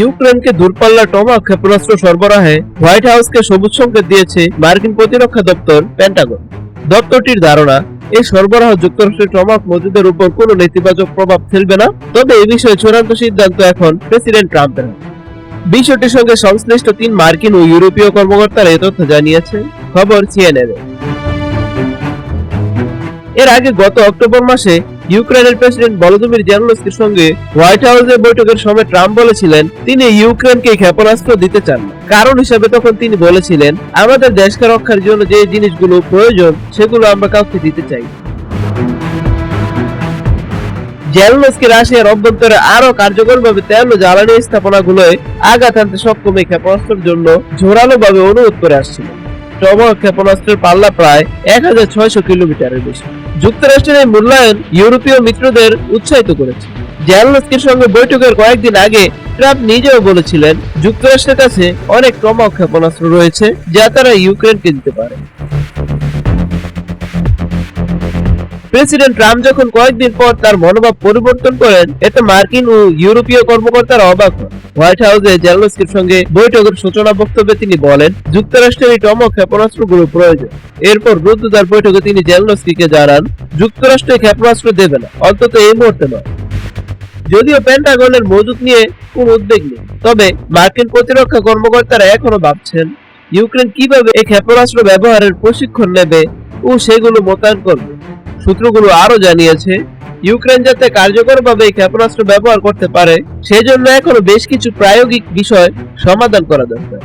ইউক্রেনকে দূরপাল্লার টমাক ক্ষেপণাস্ত্র সরবরাহে হোয়াইট হাউসকে সবুজ সংকেত দিয়েছে মার্কিন প্রতিরক্ষা দপ্তর পেন্টাগন। দপ্তরটির ধারণা, এই সরবরাহ যুক্তরাষ্ট্রের টমাক মজুদের উপর কোনো নেতিবাচক প্রভাব ফেলবে না। তবে এ বিষয়ে চূড়ান্ত সিদ্ধান্ত এখন প্রেসিডেন্ট ট্রাম্পের। বিষয়টির সঙ্গে সংশ্লিষ্ট তিন মার্কিন ও ইউরোপীয় কর্মকর্তারা এ তথ্য জানিয়েছেন। খবর সিএনএন এর আগে গত অক্টোবর মাসে ইউক্রেনের প্রেসিডেন্ট ভলোদিমির জেলনস্কির সঙ্গে হোয়াইট হাউসের বৈঠকের সময় ট্রাম্প বলেছিলেন, তিনি ইউক্রেনকে ক্ষেপণাস্ত্র দিতে চান কারণ হিসেবে তখন তিনি বলেছিলেন, আমাদের দেশকে রক্ষার জন্য যে জিনিসগুলো প্রয়োজন, সেগুলো আমরা কাউকে দিতে চাই। জেলনস্কি রাশিয়ার অভ্যন্তরে আরও কার্যকরভাবে তেল জ্বালানি স্থাপনাগুলোয় আঘাত আনতে সক্ষম এই ক্ষেপণাস্ত্রের জন্য জোরালোভাবে অনুরোধ করে আসছিল টমাহক ক্ষেপণাস্ত্রের পাল্লা প্রায় এক হাজার ছয়শো কিলোমিটারের বেশি। যুক্তরাষ্ট্রের এই মূল্যায়ন ইউরোপীয় মিত্রদের উৎসাহিত করেছে। জেলনস্কির সঙ্গে বৈঠকের কয়েকদিন আগে ট্রাম্প নিজেও বলেছিলেন, যুক্তরাষ্ট্রের কাছে অনেক টমাহক ক্ষেপণাস্ত্র রয়েছে যা তারা ইউক্রেনকে দিতে পারে। প্রেসিডেন্ট ট্রাম্প যখন কয়েকদিন পর তার মনোভাব পরিবর্তন করেন, এতে মার্কিন ও ইউরোপীয় কর্মকর্তারা অবাক হন। হোয়াইট হাউসে জেলনস্কির সঙ্গে বৈঠকের সূচনা বক্তব্যে তিনি বলেন, যুক্তরাষ্ট্রের এই টমক ক্ষেপণাস্ত্রগুলো প্রয়োজন। এরপর রুদ্ধদ্বার বৈঠকে তিনি জেলনস্কিকে জানান, যুক্তরাষ্ট্রে ক্ষেপণাস্ত্র দেবে না, অন্তত এই মুহূর্তে নয়। যদিও পেন্টাগনের মজুদ নিয়ে কোনো উদ্বেগ নেই, তবে মার্কিন প্রতিরক্ষা কর্মকর্তারা এখনও ভাবছেন, ইউক্রেন কীভাবে এই ক্ষেপণাস্ত্র ব্যবহারের প্রশিক্ষণ নেবে ও সেগুলো মোতায়েন করবে। সূত্রগুলো আরও জানিয়েছে, ইউক্রেন যাতে কার্যকরভাবে এই ক্ষেপণাস্ত্র ব্যবহার করতে পারে, সেজন্য এখনও বেশ কিছু প্রায়োগিক বিষয় সমাধান করা দরকার।